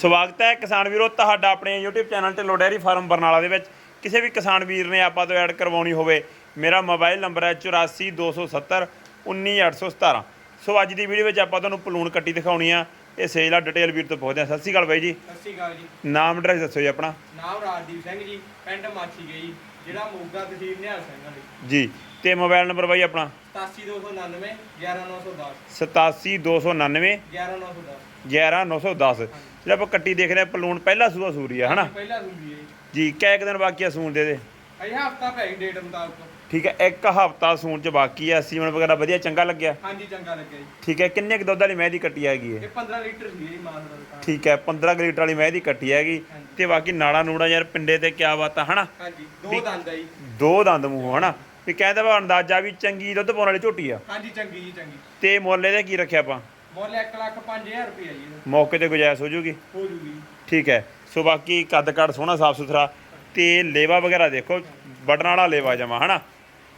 ਸਵਾਗਤ ਹੈ ਕਿਸਾਨ ਵੀਰੋ ਤੁਹਾਡਾ ਆਪਣੇ YouTube ਚੈਨਲ ਤੇ ਡੈਰੀ ਫਾਰਮ ਬਰਨਾਲਾ ਦੇ ਵਿੱਚ। ਕਿਸੇ ਵੀ ਕਿਸਾਨ ਵੀਰ ਨੇ ਆਪਾਂ ਤੋਂ ਐਡ ਕਰਵਾਉਣੀ ਹੋਵੇ ਮੇਰਾ ਮੋਬਾਈਲ ਨੰਬਰ ਹੈ 8427 19817 ਸੋ ਅੱਜ ਦੀ ਵੀਡੀਓ ਵਿੱਚ ਆਪਾਂ ਤੁਹਾਨੂੰ ਪਲੂਣ ਕੱਟੀ ਦਿਖਾਉਣੀ ਆ। ਇਹ ਸੇਲ ਆ ਡਿਟੇਲ ਵੀਰ ਤੋਂ ਪੁੱਛਦੇ ਆ ਸਤਿ ਸ਼੍ਰੀ ਅਕਾਲ ਬਾਈ ਜੀ। ਸਤਿ ਸ਼੍ਰੀ ਅਕਾਲ ਜੀ। ਨਾਮ ਐਡਰੈਸ ਦੱਸੋ ਜੀ ਆਪਣਾ। ਨਾਮ ਰਾਜਦੀਪ ਸਿੰਘ ਜੀ ਪਿੰਡ ਮਾਛੀ ਗਈ ਜੀ ਜ਼ਿਲ੍ਹਾ ਮੋਗਾ ਤਹਿਸੀਲ ਨਿਹਾਲ ਸਿੰਘ ਵਾਲੀ। ਜੀ ਤੇ ਮੋਬਾਈਲ ਨੰਬਰ ਬਾਈ ਆਪਣਾ। 87299 11910 87299 11910 11910 ਜਿਹੜਾ ਆਪਾਂ ਕੱਟੀ ਦੇਖ ਰਹੇ ਆ ਪਲੂਣ ਪਹਿਲਾ ਸੂਆ ਸੂਰੀ ਆ ਹਨਾ? ਪਹਿਲਾ ਸੂਜੀ ਹੈ ਜੀ। ਕਿਆ ਇੱਕ ਦਿਨ ਬਾਕੀ ਆ ਸੂਣ ਦੇ ਦੇ? ਅਜੇ ਹਫਤਾ ਪੈ ਗਈ ਡੇਟ ਮੁਤਾਬਕ। ਠੀਕ ਹੈ ਇੱਕ ਹਫਤਾ ਸੂਣ ਚ ਬਾਕੀ ਆ ਸੀਮਨ ਵਗੈਰਾ ਵਧੀਆ ਚੰਗਾ ਲੱਗਿਆ? ਹਾਂਜੀ ਚੰਗਾ ਲੱਗਿਆ ਜੀ। ਠੀਕ ਹੈ ਕਿੰਨੇ ਕੁ ਦੁੱਧ ਵਾਲੀ ਮਹਿ ਦੀ ਕੱਟੀ ਹੈਗੀ ਇਹ 15 ਲੀਟਰ ਸੀ ਜੀ ਮਾਲ ਦਾ ਠੀਕ ਹੈ 15 ਕੁ ਲੀਟਰ ਵਾਲੀ ਮਹਿ ਦੀ ਕੱਟੀ ਹੈਗੀ। ਤੇ ਬਾਕੀ ਨਾੜਾ ਨੂੜਾ ਯਾਰ ਪਿੰਡੇ ਤੇ ਕਿਆ ਬਾਤ ਆ ਹਨਾ? ਹਾਂਜੀ ਦੋ ਦੰਦ ਆ ਜੀ। ਦੋ ਦੰਦ ਮੂੰਹ ਹਨਾ? ਵੀ ਕਹਿੰਦਾ ਵਾ ਅੰਦਾਜ਼ਾ ਵੀ ਚੰਗੀ ਦੁੱਧ ਪਾਉਣ ਵਾਲੀ ਝੋਟੀ ਆ। ਹਾਂਜੀ ਚੰਗੀ ਜੀ ਚੰਗੀ। ਤੇ ਮੁੱਲ ਇਹਦਾ ਕੀ ਰੱਖਿਆ ਆਪਾਂ? ਮੁੱਲ 1 ਲੱਖ 5000 ਰੁਪਏ ਜੀ ਇਹਦਾ। ਮੌਕੇ ਤੇ ਗੁਜਾਇਸ਼ ਹੋ ਜੂਗੀ? ਹੋ ਜੂਗੀ ਠੀਕ ਹੈ। ਸੋ ਬਾਕੀ ਕੱਦ ਕੱਦ ਸੋਹਣਾ ਸਾਫ਼ ਸੁਥਰਾ ਤੇ ਲੇਵਾ ਵਗੈਰਾ ਦੇਖੋ ਬਟਨ ਵਾਲਾ ਲੇਵਾ ਜਮਾ ਹਨਾ?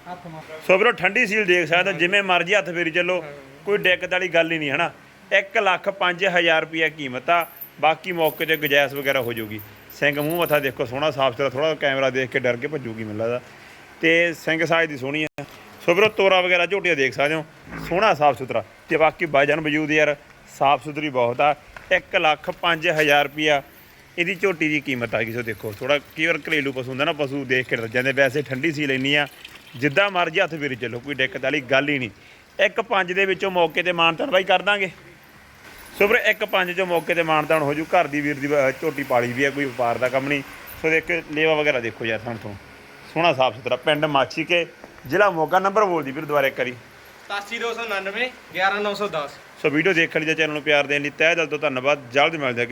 ਹੱਥ ਮਾਰ। ਸੋ ਵੀਰੋ ਠੰਡੀ ਸੀਲ ਦੇਖ ਸਕਦੇ ਹੋ ਜਿਵੇਂ ਮਰਜ਼ੀ ਹੱਥ ਫੇਰੀ ਚੱਲੋ ਕੋਈ ਦਿੱਕਤ ਵਾਲੀ ਗੱਲ ਹੀ ਨਹੀਂ ਹਨਾ? 1 ਲੱਖ 5000 ਰੁਪਏ ਕੀਮਤ ਆ ਬਾਕੀ ਮੌਕੇ ਤੇ ਗੁਜਾਇਸ਼ ਵਗੈਰਾ ਹੋ ਜਾਊਗੀ ਸਿੰਘ ਮੂੰਹ ਮੱਥਾ ਦੇਖੋ ਸੋਹਣਾ ਸਾਫ਼ ਸੁਥਰਾ ਥੋੜਾ ਕੈਮਰਾ ਦੇਖ ਕੇ ਡਰ ਕੇ ਭੱਜੂਗੀ ਮੈਨੂੰ ਲੱਗਦਾ। ਤੇ ਸਿੰਘ ਸਾਈਜ਼ ਦੀ ਸੋਹਣੀ ਆ। ਸੋ ਵੀਰੋ ਤੋਰਾ ਵਗੈਰਾ, ਝੋਟੀਆਂ ਦੇਖ ਸਕਦੇ ਹੋ। ਸੋਹਣਾ ਸਾਫ਼ ਸੁਥਰਾ। ਤੇ ਬਾਕੀ ਬਾਜਨ ਵਜੂਦ ਯਾਰ, ਸਾਫ਼ ਸੁਥਰੀ ਬਹੁਤ ਆ। 1 ਲੱਖ 5000 ਰੁਪਿਆ ਇਹਦੀ ਝੋਟੀ ਦੀ ਕੀਮਤ ਆ ਗਈ। ਸੋ ਦੇਖੋ ਥੋੜਾ ਕਈ ਵਾਰ ਘਰੇਲੂ ਪਸ਼ੂ ਹੁੰਦਾ ਨਾ, ਪਸ਼ੂ ਦੇਖ ਕੇ ਡਰ ਜਾਂਦੇ। ਵੈਸੇ ਠੰਡੀ ਸੀ ਲੈਣੀ ਆ। ਜਿੱਦਾਂ ਮਰਜ਼ੀ ਹੱਥ ਫੇਰੀ ਚੱਲੋ, ਕੋਈ ਦਿੱਕਤ ਵਾਲੀ ਗੱਲ ਹੀ ਨਹੀਂ। ਇੱਕ ਪੰਜ ਦੇ ਵਿੱਚੋਂ ਮੌਕੇ ਤੇ ਮਾਨਤਾਨ ਬਾਈ ਕਰ ਦਾਂਗੇ। ਸੋ ਵੀਰੇ, ਇੱਕ ਪੰਜ ਚੋਂ ਮੌਕੇ ਤੇ ਮਾਨਤਾਨ ਹੋ ਜੂ। ਘਰ ਦੀ ਵੀਰ ਦੀ ਝੋਟੀ ਪਾਲੀ ਵੀ ਆ, ਕੋਈ ਵਪਾਰ ਦਾ ਕੰਮ ਨਹੀਂ। ਸੋ ਦੇਖ ਕੇ ਲੇਵਾ ਵਗੈਰਾ ਦੇਖੋ ਯਾਰ ਸਾਨੂੰ ਤੋਂ। ਸੋਹਣਾ ਸਾਫ਼ ਸੁਥਰਾ ਪਿੰਡ ਮਾਛੀ ਕੇ ਜ਼ਿਲ੍ਹਾ ਮੋਗਾ ਨੰਬਰ ਬੋਲਦੀ ਵੀਰ ਦੁਬਾਰਾ ਇੱਕ ਵਾਰੀ। 87299 11910 ਸੋ ਵੀਡੀਓ ਦੇਖਣ ਲਈ ਚੈਨਲ ਨੂੰ ਪਿਆਰ ਦੇਣ ਲਈ ਤਹਿ ਦਿਲ ਤੋਂ ਧੰਨਵਾਦ ਜਲਦ ਮਿਲਦੇ ਹਾਂ